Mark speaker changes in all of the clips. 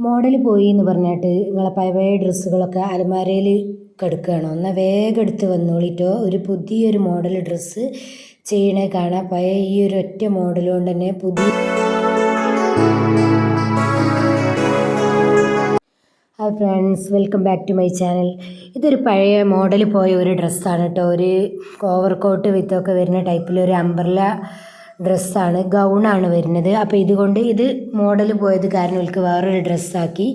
Speaker 1: Model പോയി എന്ന് പറഞ്ഞിട്ട് നിങ്ങളെ പഴയ ഡ്രസ്സുകളൊക്കെ അലമാരയിൽ കിടക്കുകയാണോ എന്നാൽ വേഗം എടുത്ത് വന്നോളിട്ടോ. ഒരു പുതിയൊരു മോഡൽ ഡ്രസ്സ് ചെയ്യണേ കാണാം. പഴയ ഈ ഒരു ഒറ്റ മോഡൽ കൊണ്ട് തന്നെ പുതിയ hi friends welcome back to my channel. ഇതൊരു പഴയ മോഡൽ പോയ ഒരു ഡ്രസ്സാണ് കേട്ടോ ഒരു ഓവർ കോട്ട് വിത്തൊക്കെ വരുന്ന ടൈപ്പിൽ ഒരു അംബ്രല ഡ്രസ്സാണ് ഗൗണാണ് വരുന്നത്. അപ്പോൾ ഇതുകൊണ്ട് ഇത് മോഡൽ പോയത് കാരണം എനിക്ക് വേറൊരു ഡ്രസ്സാക്കി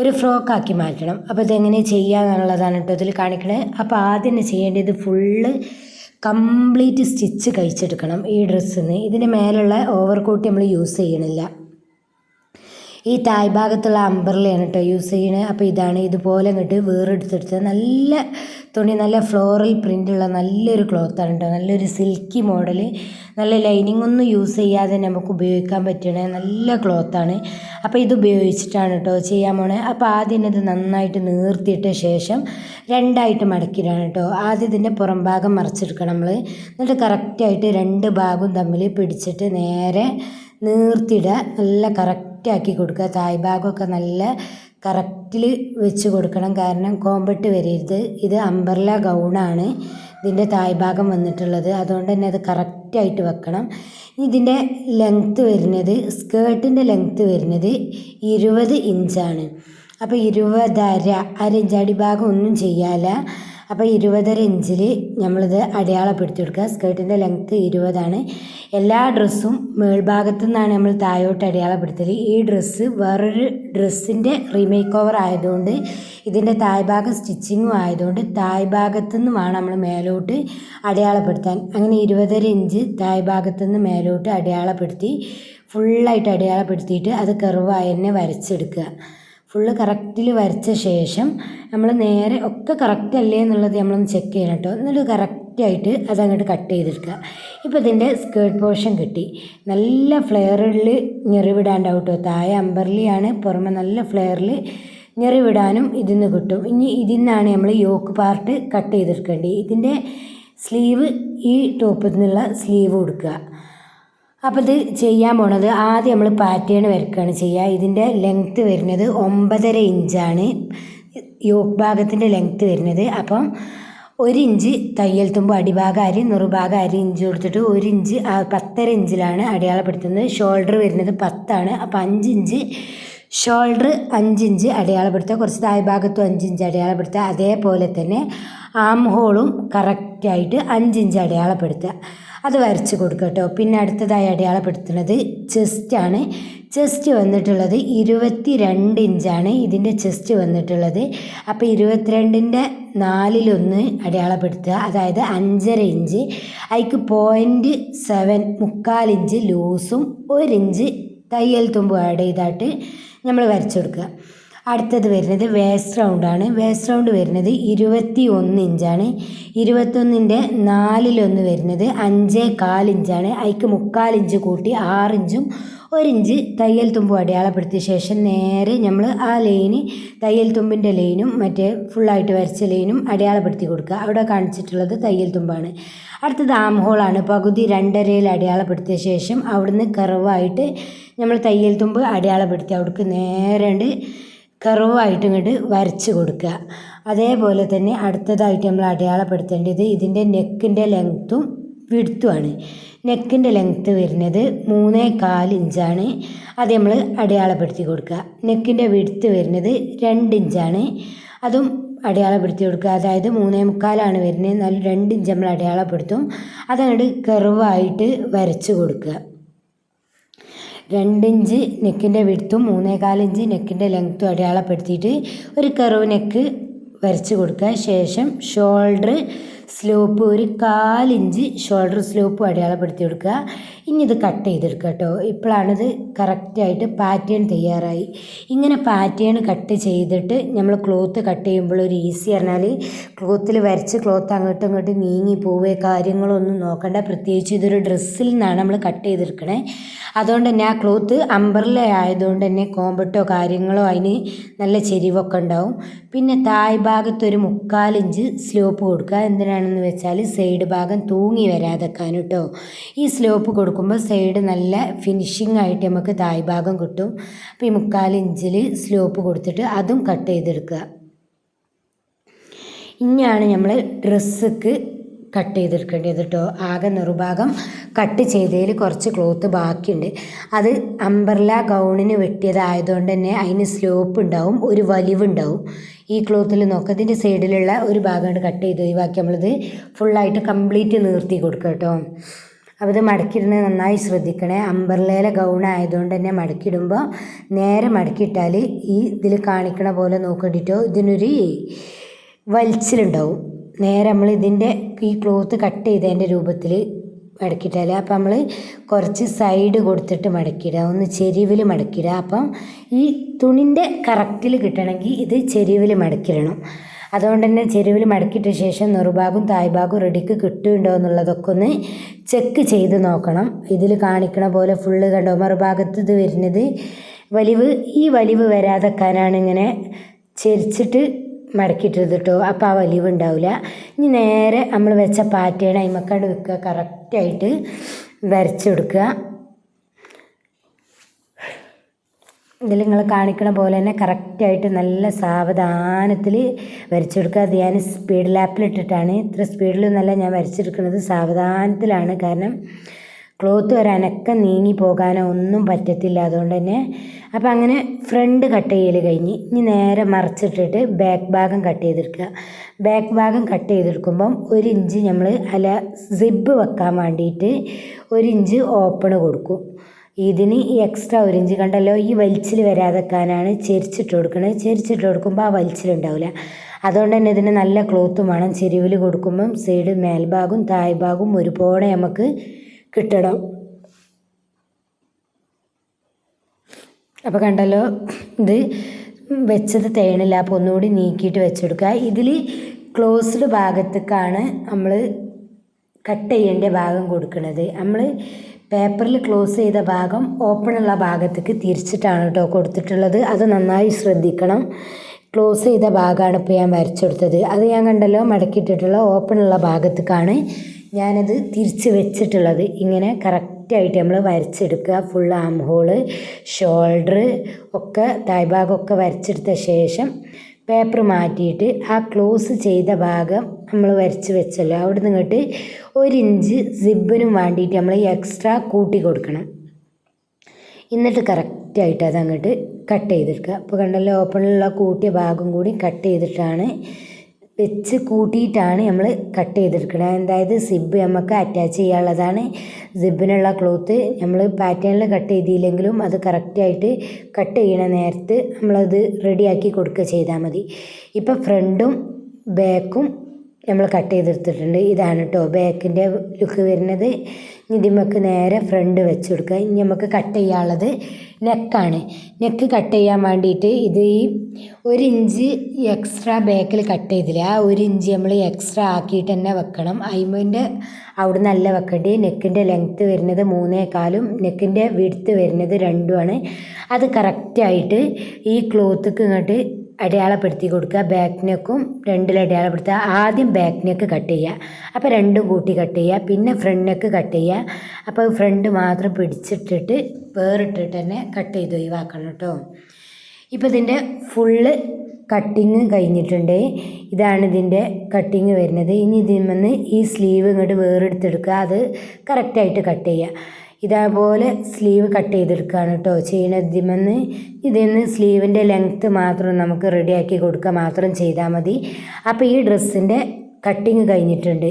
Speaker 1: ഒരു ഫ്രോക്കാക്കി മാറ്റണം. അപ്പോൾ ഇതെങ്ങനെ ചെയ്യാന്നുള്ളതാണ് കേട്ടോ ഇതിൽ കാണിക്കണത് അപ്പോൾ ആദ്യം ചെയ്യേണ്ടത് ഫുള്ള് കംപ്ലീറ്റ് സ്റ്റിച്ച് കഴിച്ചെടുക്കണം ഈ ഡ്രസ്സിന് ഇതിന് മേലുള്ള ഓവർ കോട്ട് നമ്മൾ യൂസ് ചെയ്യണില്ല. ഈ തായ് ഭാഗത്തുള്ള അമ്പർലയാണ് കേട്ടോ യൂസ് ചെയ്യണേ അപ്പോൾ ഇതാണ് ഇതുപോലെ ഇങ്ങോട്ട് വേറെടുത്തെടുത്ത് നല്ല തുണി നല്ല ഫ്ലോറൽ പ്രിന്റുള്ള നല്ലൊരു ക്ലോത്താണ് കേട്ടോ നല്ലൊരു സിൽക്കി മോഡൽ നല്ല ലൈനിങ് ഒന്നും യൂസ് ചെയ്യാതെ നമുക്ക് ഉപയോഗിക്കാൻ പറ്റണേ നല്ല ക്ലോത്താണ്. അപ്പോൾ ഇത് ഉപയോഗിച്ചിട്ടാണ് കേട്ടോ ചെയ്യാൻ പോണേ. അപ്പോൾ ആദ്യം ഇത് നന്നായിട്ട് നീർത്തിയിട്ട ശേഷം രണ്ടായിട്ട് മടക്കിയിടാണ് കേട്ടോ ആദ്യം ഇതിന്റെ പുറം ഭാഗം മറിച്ചെടുക്കണം നമ്മൾ. എന്നിട്ട് കറക്റ്റായിട്ട് രണ്ട് ഭാഗവും തമ്മിൽ പിടിച്ചിട്ട് നേരെ നീർത്തിയിടുക. നല്ല കറക്റ്റാക്കി കൊടുക്കുക. തായ് ഭാഗമൊക്കെ നല്ല കറക്റ്റിൽ വെച്ച് കൊടുക്കണം. കാരണം കോമ്പട്ട് വരരുത്. ഇത് അമ്പർല ഗൗണാണ് ഇതിന്റെ തായ് ഭാഗം വന്നിട്ടുള്ളത്. അതുകൊണ്ട് തന്നെ അത് കറക്റ്റായിട്ട് വെക്കണം. ഇതിന്റെ ലെങ്ത്ത് വരുന്നത് സ്കേർട്ടിന്റെ ലെങ്ത്ത് വരുന്നത് ഇരുപത് ഇഞ്ചാണ്. അപ്പോൾ ഇരുപതര അര ഇഞ്ച് അടിഭാഗം ഒന്നും ചെയ്യാല്ല. അപ്പോൾ ഇരുപതര ഇഞ്ചിൽ നമ്മളിത് അടയാളപ്പെടുത്തി കൊടുക്കുക സ്കേർട്ടിന്റെ ലെങ്ത്ത് ഇരുപതാണ്. എല്ലാ ഡ്രസ്സും മേൾഭാഗത്തു നിന്നാണ് നമ്മൾ താഴോട്ട് അടയാളപ്പെടുത്തൽ ഈ ഡ്രസ്സ് വേറൊരു ഡ്രസ്സിന്റെ റീമേക്ക് ഓവർ ആയതുകൊണ്ട് ഇതിന്റെ തായ്ഭാഗം സ്റ്റിച്ചിങ്ങും ആയതുകൊണ്ട് താഴ്ഭാഗത്തു നിന്ന് വേണം നമ്മൾ മേലോട്ട് അടയാളപ്പെടുത്താൻ. അങ്ങനെ ഇരുപതര ഇഞ്ച് താഴ്ഭാഗത്തു നിന്ന് മേലോട്ട് അടയാളപ്പെടുത്തി ഫുള്ളായിട്ട് അടയാളപ്പെടുത്തിയിട്ട് അത് കർവായി തന്നെ വരച്ചെടുക്കുക. ഫുള്ള് കറക്റ്റിൽ വരച്ച ശേഷം നമ്മൾ നേരെ ഒക്കെ കറക്റ്റ് അല്ലേ എന്നുള്ളത് നമ്മളൊന്ന് ചെക്ക് ചെയ്യണം കേട്ടോ എന്നിട്ട് കറക്റ്റായിട്ട് അതങ്ങോട്ട് കട്ട് ചെയ്തെടുക്കുക. ഇപ്പോൾ ഇതിന്റെ സ്കേർട്ട് പോർഷൻ കിട്ടി. നല്ല ഫ്ലെയറിൽ ഞെറിവിടാണ്ടാവും കേട്ടോ താഴെ അമ്പർലിയാണ് പുറമെ നല്ല ഫ്ലെയറിൽ ഞെറിവിടാനും ഇതിൽ നിന്ന് കിട്ടും. ഇനി ഇതിൽ നിന്നാണ് നമ്മൾ യോക്ക് പാർട്ട് കട്ട് ചെയ്തെടുക്കേണ്ടത്. ഇതിന്റെ സ്ലീവ് ഈ ടോപ്പിൽ നിന്നുള്ള സ്ലീവ് കൊടുക്കുക അപ്പോൾ ഇത് ചെയ്യാൻ പോണത് ആദ്യം നമ്മൾ പാറ്റേൺ വരക്കുകയാണ് ചെയ്യുക ഇതിന്റെ ലെങ്ത്ത് വരുന്നത് ഒമ്പതര ഇഞ്ചാണ് യോക്ക് ഭാഗത്തിന്റെ ലെങ്ത്ത് വരുന്നത്. അപ്പം ഒരു ഇഞ്ച് തയ്യൽ തുമ്പ് അടിഭാഗം അരി നുറുഭാഗം അരി ഇഞ്ച് കൊടുത്തിട്ട് ഒരു ഇഞ്ച് പത്തര ഇഞ്ചിലാണ് അടയാളപ്പെടുത്തുന്നത്. ഷോൾഡർ വരുന്നത് പത്താണ്. അപ്പോൾ അഞ്ച് ഇഞ്ച് ഷോൾഡർ അഞ്ചിഞ്ച് അടയാളപ്പെടുത്തുക. കുറച്ച് താഴ് ഭാഗത്തും അഞ്ചിഞ്ച് അടയാളപ്പെടുത്തുക. അതേപോലെ തന്നെ ആം ഹോളും കറക്റ്റായിട്ട് അഞ്ചിഞ്ച് അടയാളപ്പെടുത്തുക. അത് വരച്ച് കൊടുക്കുക കേട്ടോ. പിന്നെ അടുത്തതായി അടയാളപ്പെടുത്തുന്നത് ചെസ്റ്റാണ് ചെസ്റ്റ് വന്നിട്ടുള്ളത് ഇരുപത്തി രണ്ട് ഇഞ്ചാണ് ഇതിന്റെ ചെസ്റ്റ് വന്നിട്ടുള്ളത്. അപ്പോൾ ഇരുപത്തിരണ്ടിന്റെ നാലിലൊന്ന് അടയാളപ്പെടുത്തുക. അതായത് അഞ്ചര ഇഞ്ച് അതിക്ക് പോയിന്റ് സെവൻ മുക്കാൽ ഇഞ്ച് ലൂസും ഒരിഞ്ച് തയ്യൽ തുമ്പും ആഡ് ചെയ്തായിട്ട് നമ്മൾ വരച്ചു കൊടുക്കുക. അടുത്തത് വരുന്നത് വേസ്റ്റ് റൗണ്ടാണ് വേസ്റ്റ് റൗണ്ട് വരുന്നത് ഇരുപത്തി ഒന്ന് ഇഞ്ചാണ് ഇരുപത്തൊന്നിന്റെ നാലിലൊന്ന് വരുന്നത് അഞ്ചേ കാലിഞ്ചാണ് അതിക്ക് മുക്കാലിഞ്ച് കൂട്ടി ആറിഞ്ചും ഒരിഞ്ച് തയ്യൽ തുമ്പും അടയാളപ്പെടുത്തിയ ശേഷം നേരെ നമ്മൾ ആ ലൈന് തയ്യൽ തുമ്പിന്റെ ലൈനും മറ്റേ ഫുള്ളായിട്ട് വരച്ച ലൈനും അടയാളപ്പെടുത്തി കൊടുക്കുക. അവിടെ കാണിച്ചിട്ടുള്ളത് തയ്യൽ തുമ്പാണ്. അടുത്തത് ആം ഹോളാണ് പകുതി രണ്ടരയിൽ അടയാളപ്പെടുത്തിയ ശേഷം അവിടുന്ന് കറവായിട്ട് നമ്മൾ തയ്യൽ തുമ്പ് അടയാളപ്പെടുത്തി. അവിടേക്ക് നേരെ കറുവായിട്ട് ഇങ്ങോട്ട് വരച്ച് കൊടുക്കുക. അതേപോലെ തന്നെ അടുത്തതായിട്ട് നമ്മൾ അടയാളപ്പെടുത്തേണ്ടത് ഇതിന്റെ നെക്കിന്റെ ലെങ്ത്തും വിടുത്തുമാണ് നെക്കിന്റെ ലെങ്ത്ത് വരുന്നത് മൂന്നേ കാൽ ഇഞ്ചാണ്. അത് നമ്മൾ അടയാളപ്പെടുത്തി കൊടുക്കുക. നെക്കിന്റെ വിടുത്ത് വരുന്നത് രണ്ട് ഇഞ്ചാണ്. അതും അടയാളപ്പെടുത്തി കൊടുക്കുക. അതായത് മൂന്നേ മുക്കാലാണ് വരുന്നത്. നല്ല രണ്ട് ഇഞ്ച് നമ്മൾ അടയാളപ്പെടുത്തും. അതങ്ങോട്ട് കർവായിട്ട് വരച്ച് കൊടുക്കുക. രണ്ടിഞ്ച് നെക്കിന്റെ വിടുത്തും മൂന്നേകാലിഞ്ച് നെക്കിന്റെ ലെങ്ത്തും അടയാളപ്പെടുത്തിയിട്ട് ഒരു കറവ് നെക്ക് വരച്ച് കൊടുക്കുക. ശേഷം ഷോൾഡർ സ്ലോപ്പ് ഒരു കാലിഞ്ച് ഷോൾഡർ സ്ലോപ്പ് അടയാളപ്പെടുത്തി കൊടുക്കുക. ഇനി ഇത് കട്ട്. ചെയ്തെടുക്കുക കേട്ടോ ഇപ്പോഴാണിത് കറക്റ്റായിട്ട് പാറ്റേൺ തയ്യാറായി. ഇങ്ങനെ പാറ്റേൺ കട്ട് ചെയ്തിട്ട് നമ്മൾ ക്ലോത്ത് കട്ട് ചെയ്യുമ്പോൾ ഒരു ഈസി പറഞ്ഞാൽ ക്ലോത്തിൽ വരച്ച് ക്ലോത്ത് അങ്ങോട്ടും ഇങ്ങോട്ടും നീങ്ങി പോവുക കാര്യങ്ങളൊന്നും നോക്കണ്ട. പ്രത്യേകിച്ച് ഇതൊരു ഡ്രസ്സിൽ നിന്നാണ് നമ്മൾ കട്ട് ചെയ്തെടുക്കണേ. അതുകൊണ്ട് തന്നെ ആ ക്ലോത്ത് അമ്പർല ആയതുകൊണ്ട് തന്നെ കോമ്പട്ടോ കാര്യങ്ങളോ അതിന് നല്ല ചെരിവൊക്കെ ഉണ്ടാവും. പിന്നെ തായ് ഭാഗത്ത് ഒരു മുക്കാലിഞ്ച് സ്ലോപ്പ് കൊടുക്കുക. എന്തിനാണെന്ന് വെച്ചാൽ സൈഡ് ഭാഗം തൂങ്ങി വരാതെക്കാൻ കേട്ടോ ഈ സ്ലോപ്പ് കൊടുക്കുക കൊടുക്കുമ്പോൾ സൈഡ് നല്ല ഫിനിഷിംഗ് ആയിട്ട് നമുക്ക് തായ് ഭാഗം കിട്ടും. അപ്പോൾ ഈ മുക്കാൽ ഇഞ്ചിൽ സ്ലോപ്പ് കൊടുത്തിട്ട് അതും കട്ട് ചെയ്തെടുക്കുക. ഇനിയാണ് നമ്മൾ ഡ്രസ്സക്ക് കട്ട് ചെയ്തെടുക്കേണ്ടത് കേട്ടോ ആകെ നിറുഭാഗം കട്ട് ചെയ്തതിൽ കുറച്ച് ക്ലോത്ത് ബാക്കിയുണ്ട്. അത് അംബർല ഗൗണിന് വെട്ടിയതായതുകൊണ്ട് തന്നെ അതിന് സ്ലോപ്പ് ഉണ്ടാവും ഒരു വലിവുണ്ടാവും ഈ ക്ലോത്തിൽ നോക്കാം ഇതിന്റെ സൈഡിലുള്ള ഒരു ഭാഗമാണ് കട്ട് ചെയ്ത് ഒഴിവാക്കി നമ്മളിത് ഫുള്ളായിട്ട് കംപ്ലീറ്റ് നിർത്തി കൊടുക്കുക കേട്ടോ അപ്പോൾ ഇത് മടക്കിയിടുന്നത് നന്നായി ശ്രദ്ധിക്കണേ. അമ്പർലയിലെ ഗൗൺ ആയതുകൊണ്ട് തന്നെ മടക്കിയിടുമ്പോൾ നേരെ മടക്കിയിട്ടാൽ ഈ ഇതിൽ കാണിക്കണ പോലെ നോക്കേണ്ടിട്ടോ. ഇതിനൊരു വലിച്ചിലുണ്ടാവും. നേരെ നമ്മൾ ഇതിന്റെ ഈ ക്ലോത്ത് കട്ട് ചെയ്തതിന്റെ രൂപത്തിൽ മടക്കിയിട്ടാൽ അപ്പം നമ്മൾ കുറച്ച് സൈഡ് കൊടുത്തിട്ട് മടക്കിയിടുക. ഒന്ന് ചെരിവിൽ മടക്കിയിടുക. അപ്പം ഈ തുണിന്റെ കറക്റ്റിൽ കിട്ടണമെങ്കിൽ ഇത് ചെരിവിൽ മടക്കിയിടണം. അതുകൊണ്ട് തന്നെ ചെരുവിൽ മടക്കിയിട്ട ശേഷം നെറുഭാഗവും തായ്ഭാഗവും റെഡിക്ക് കിട്ടുന്നുണ്ടോ എന്നുള്ളതൊക്കെ ഒന്ന് ചെക്ക് ചെയ്ത് നോക്കണം. ഇതിൽ കാണിക്കണ പോലെ ഫുള്ള് കണ്ടോ? മറുഭാഗത്ത് ഇത് വരുന്നത് വലിവ് ഈ വലിവ് വരാതെക്കാനാണ് ഇങ്ങനെ ചെരിച്ചിട്ട് മടക്കിയിട്ടത് കേട്ടോ അപ്പോൾ ആ വലിവ് ഉണ്ടാവില്ല ഇനി നേരെ നമ്മൾ വെച്ച പാറ്റേൺ അയിമക്കാട് വെക്കുക. കറക്റ്റായിട്ട് വരച്ചെടുക്കുക ഇതിൽ നിങ്ങൾ കാണിക്കണ പോലെ തന്നെ കറക്റ്റായിട്ട് നല്ല സാവധാനത്തിൽ വരച്ചെടുക്കുക. അത് ഞാൻ സ്പീഡ് ലാപ്പിലിട്ടിട്ടാണ് ഇത്ര സ്പീഡിലൊന്നല്ല ഞാൻ വരച്ചെടുക്കുന്നത്. സാവധാനത്തിലാണ്. കാരണം ക്ലോത്ത് വരാനൊക്കെ നീങ്ങി പോകാനോ ഒന്നും പറ്റത്തില്ല. അതുകൊണ്ട് തന്നെ അപ്പോൾ അങ്ങനെ ഫ്രണ്ട് കട്ട് ചെയ്യൽ കഴിഞ്ഞ് ഇനി നേരെ മറിച്ചിട്ടിട്ട് ബാക്ക് ഭാഗം കട്ട് ചെയ്തെടുക്കുക. ബാക്ക് ഭാഗം കട്ട് ചെയ്തെടുക്കുമ്പം ഒരു ഇഞ്ച് നമ്മൾ അല സിബ് വെക്കാൻ വേണ്ടിയിട്ട് ഒരു ഇഞ്ച് ഓപ്പൺ കൊടുക്കും. ഇതിന് ഈ എക്സ്ട്രാ ഒരിഞ്ച് കണ്ടല്ലോ ഈ വലിച്ചിൽ വരാതെക്കാനാണ് ചെരിച്ചിട്ട് കൊടുക്കുന്നത് ചെരിച്ചിട്ട് കൊടുക്കുമ്പോൾ ആ വലിച്ചിലുണ്ടാവില്ല അതുകൊണ്ട് തന്നെ ഇതിന് നല്ല ക്ലോത്തും വേണം. ചെരുവിൽ കൊടുക്കുമ്പം സൈഡ് മേൽഭാഗവും തായ്ഭാഗവും ഒരുപോലെ നമുക്ക് കിട്ടണം. അപ്പോൾ കണ്ടല്ലോ ഇത് വെച്ചത് തേണില്ല. അപ്പോൾ ഒന്നുകൂടി നീക്കിയിട്ട് വെച്ചെടുക്കുക. ഇതിൽ ക്ലോസ്ഡ് ഭാഗത്തേക്കാണ് നമ്മൾ കട്ട് ചെയ്യേണ്ട ഭാഗം കൊടുക്കുന്നത് നമ്മൾ പേപ്പറിൽ ക്ലോസ് ചെയ്ത ഭാഗം ഓപ്പണുള്ള ഭാഗത്തേക്ക് തിരിച്ചിട്ടാണ് കേട്ടോ കൊടുത്തിട്ടുള്ളത്. അത് നന്നായി ശ്രദ്ധിക്കണം. ക്ലോസ് ചെയ്ത ഭാഗമാണ് ഇപ്പോൾ ഞാൻ വരച്ചെടുത്തത് അത് ഞാൻ കണ്ടല്ലോ മടക്കിയിട്ടിട്ടുള്ള ഓപ്പണുള്ള ഭാഗത്തേക്കാണ് ഞാനത് തിരിച്ച് വെച്ചിട്ടുള്ളത്. ഇങ്ങനെ കറക്റ്റായിട്ട് നമ്മൾ വരച്ചെടുക്കുക. ഫുൾ ആം ഹോൾ ഷോൾഡർ ഒക്കെ തായ്ഭാഗമൊക്കെ വരച്ചെടുത്ത ശേഷം പേപ്പർ മാറ്റിയിട്ട് ആ ക്ലോസ് ചെയ്ത ഭാഗം നമ്മൾ വരച്ച് വെച്ചല്ലോ. അവിടെ നിന്ന് ഇങ്ങോട്ട് ഒരു ഇഞ്ച് സിബിനും വേണ്ടിയിട്ട് നമ്മൾ എക്സ്ട്രാ കൂട്ടി കൊടുക്കണം. എന്നിട്ട് കറക്റ്റായിട്ട് അങ്ങോട്ട് കട്ട് ചെയ്തെടുക്കുക. അപ്പോൾ കണ്ടല്ലോ ഓപ്പണിലുള്ള കൂട്ടിയ ഭാഗം കൂടി കട്ട് ചെയ്തിട്ടാണ് വെച്ച് കൂട്ടിയിട്ടാണ് നമ്മൾ കട്ട് ചെയ്തെടുക്കുന്നത് അതായത് സിബ് നമുക്ക് അറ്റാച്ച് ചെയ്യാനുള്ളതാണ്. സിബിനുള്ള ക്ലോത്ത് നമ്മൾ പാറ്റേണിൽ കട്ട് ചെയ്തില്ലെങ്കിലും അത് കറക്റ്റായിട്ട് കട്ട് ചെയ്യണ നേരത്ത് നമ്മളത് റെഡിയാക്കി കൊടുക്കുക ചെയ്താൽ മതി. ഇപ്പം ഫ്രണ്ടും ബാക്കും നമ്മൾ കട്ട് ചെയ്തെടുത്തിട്ടുണ്ട്. ഇതാണ് കേട്ടോ ബാക്കിന്റെ ലുക്ക് വരുന്നത്. ഇതിമക്ക് നേരെ ഫ്രണ്ട് വെച്ച് കൊടുക്കുക. ഇനി നമുക്ക് കട്ട് ചെയ്യാനുള്ളത് നെക്കാണ് നെക്ക് കട്ട് ചെയ്യാൻ വേണ്ടിയിട്ട് ഇത് ഈ ഒരു ഇഞ്ച് എക്സ്ട്രാ ബാക്കിൽ കട്ട് ചെയ്തില്ല? ആ ഒരു ഇഞ്ച് നമ്മൾ എക്സ്ട്രാ ആക്കിയിട്ട് തന്നെ വെക്കണം. അയിമന്റെ അവിടെ നല്ല വെക്കേണ്ടി നെക്കിന്റെ ലെങ്ത്ത് വരുന്നത് മൂന്നേ കാലും നെക്കിന്റെ വിടുത്ത് വരുന്നത് രണ്ടുമാണ്. അത് കറക്റ്റായിട്ട് ഈ ക്ലോത്ത്ക്ക് ഇങ്ങോട്ട് അടയാളപ്പെടുത്തി കൊടുക്കുക. ബാക്ക് നെക്കും രണ്ടിൽ അടയാളപ്പെടുത്തുക. ആദ്യം ബാക്ക് നെക്ക് കട്ട് ചെയ്യുക. അപ്പോൾ രണ്ടും കൂട്ടി കട്ട് ചെയ്യുക. പിന്നെ ഫ്രണ്ട് നെക്ക് കട്ട് ചെയ്യുക. അപ്പോൾ ഫ്രണ്ട് മാത്രം പിടിച്ചിട്ടിട്ട് വേറിട്ടിട്ട് തന്നെ കട്ട് ചെയ്ത് ഒഴിവാക്കണം കേട്ടോ. ഇപ്പോൾ ഇതിന്റെ ഫുള്ള് കട്ടിങ് കഴിഞ്ഞിട്ടുണ്ട്. ഇതാണ് ഇതിന്റെ കട്ടിങ് വരുന്നത്. ഇനി ഇതിൽ നിന്ന് ഈ സ്ലീവ് ഇങ്ങോട്ട് വേറെടുത്തെടുക്കുക അത് കറക്റ്റായിട്ട് കട്ട് ചെയ്യുക. ഇതേപോലെ സ്ലീവ് കട്ട് ചെയ്തെടുക്കുകയാണ് കേട്ടോ ചെയ്യണതിമെന്ന് നിന്ന് സ്ലീവിന്റെ ലെങ്ത്ത് മാത്രം നമുക്ക് റെഡിയാക്കി കൊടുക്കുക. മാത്രം ചെയ്താൽ മതി. അപ്പോൾ ഈ ഡ്രസ്സിന്റെ കട്ടിങ് കഴിഞ്ഞിട്ടുണ്ട്.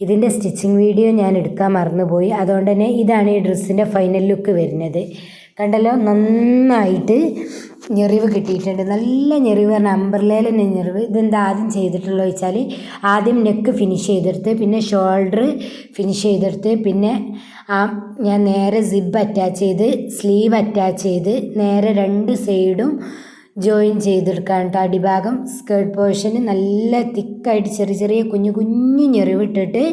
Speaker 1: ഇതിന്റെ സ്റ്റിച്ചിങ് വീഡിയോ ഞാൻ എടുക്കാൻ മറന്നുപോയി. അതുകൊണ്ട് തന്നെ ഇതാണ് ഈ ഡ്രസ്സിന്റെ ഫൈനൽ ലുക്ക് വരുന്നത്. കണ്ടല്ലോ? നന്നായിട്ട് ഞെറിവ് കിട്ടിയിട്ടുണ്ട്. നല്ല ഞെറിവ് പറഞ്ഞാൽ അമ്പർലയിൽ തന്നെ ഞെറിവ്. ഇതെന്താ ആദ്യം ചെയ്തിട്ടുള്ളത് വെച്ചാൽ ആദ്യം നെക്ക് ഫിനിഷ് ചെയ്തെടുത്ത് പിന്നെ ഷോൾഡർ ഫിനിഷ് ചെയ്തെടുത്ത് പിന്നെ ആ ഞാൻ നേരെ സിബ് അറ്റാച്ച് ചെയ്ത് സ്ലീവ് അറ്റാച്ച് ചെയ്ത് നേരെ രണ്ട് സൈഡും ജോയിൻ ചെയ്തെടുക്കാൻ കേട്ടോ അടിഭാഗം സ്കേർട്ട് പോർഷന് നല്ല തിക്കായിട്ട് ചെറിയ ചെറിയ കുഞ്ഞു കുഞ്ഞു ഞെറിവിട്ടിട്ട്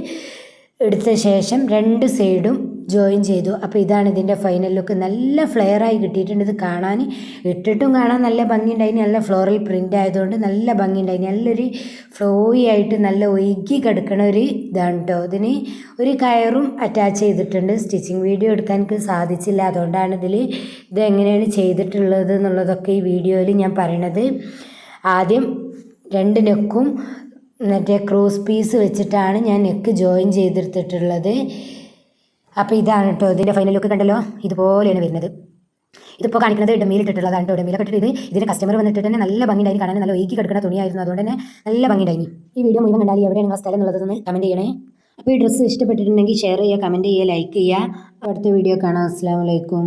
Speaker 1: എടുത്ത ശേഷം രണ്ട് സൈഡും ജോയിൻ ചെയ്തു. അപ്പോൾ ഇതാണ് ഇതിന്റെ ഫൈനൽ ലുക്ക് നല്ല ഫ്ലെയറായി കിട്ടിയിട്ടുണ്ട്. ഇത് കാണാൻ ഇട്ടിട്ടും കാണാൻ നല്ല ഭംഗിയുണ്ടായിന് നല്ല ഫ്ലോറൽ പ്രിന്റ് ആയതുകൊണ്ട് നല്ല ഭംഗിയുണ്ടായിന് നല്ലൊരു ഫ്ലോയി ആയിട്ട് നല്ല ഒഴുകി കിടക്കണ ഒരു ഇതാണ് കേട്ടോ ഇതിന് ഒരു കയറും അറ്റാച്ച് ചെയ്തിട്ടുണ്ട്. സ്റ്റിച്ചിങ് വീഡിയോ എടുക്കാൻ എനിക്ക് സാധിച്ചില്ല. അതുകൊണ്ടാണ് ഇതിൽ ഇത് എങ്ങനെയാണ് ചെയ്തിട്ടുള്ളത് എന്നുള്ളതൊക്കെ ഈ വീഡിയോയിൽ ഞാൻ പറയണത്. ആദ്യം രണ്ട് നെക്കും മറ്റേ ക്രോസ് പീസ് വെച്ചിട്ടാണ് ഞാൻ നെക്ക് ജോയിൻ ചെയ്തെടുത്തിട്ടുള്ളത്. അപ്പോൾ ഇതാണ് കേട്ടോ ഇതിന്റെ ഫൈനൽ ലുക്ക് കണ്ടല്ലോ? ഇതുപോലെയാണ് വരുന്നത്. ഇതിപ്പോൾ കാണിക്കുന്നത് ഡെമ്മിയിൽ ഇട്ടിട്ടുള്ളതാണ് കേട്ടോ ഇടമേലെ ഇട്ടിട്ട് ഇതിന്റെ കസ്റ്റമർ വന്നിട്ട് തന്നെ നല്ല ഭംഗിയുണ്ടായി. കാണാൻ നല്ല ഒഴുകി കിടക്കുന്ന തുണിയായിരുന്നു. അതുകൊണ്ട് തന്നെ നല്ല ഭംഗിയുണ്ടായി ഈ വീഡിയോ മുഴുവൻ കണ്ടാൽ എവിടെയാണ് നിങ്ങൾ സ്ഥലം എന്നുള്ളതൊന്ന് കമന്റ് ചെയ്യണേ. അപ്പോൾ ഈ ഡ്രസ്സ് ഇഷ്ടപ്പെട്ടിട്ടുണ്ടെങ്കിൽ ഷെയർ ചെയ്യുക കമന്റ് ചെയ്യുക ലൈക്ക് ചെയ്യുക. അടുത്ത വീഡിയോ കാണാം. അസ്സാം വലൈക്കും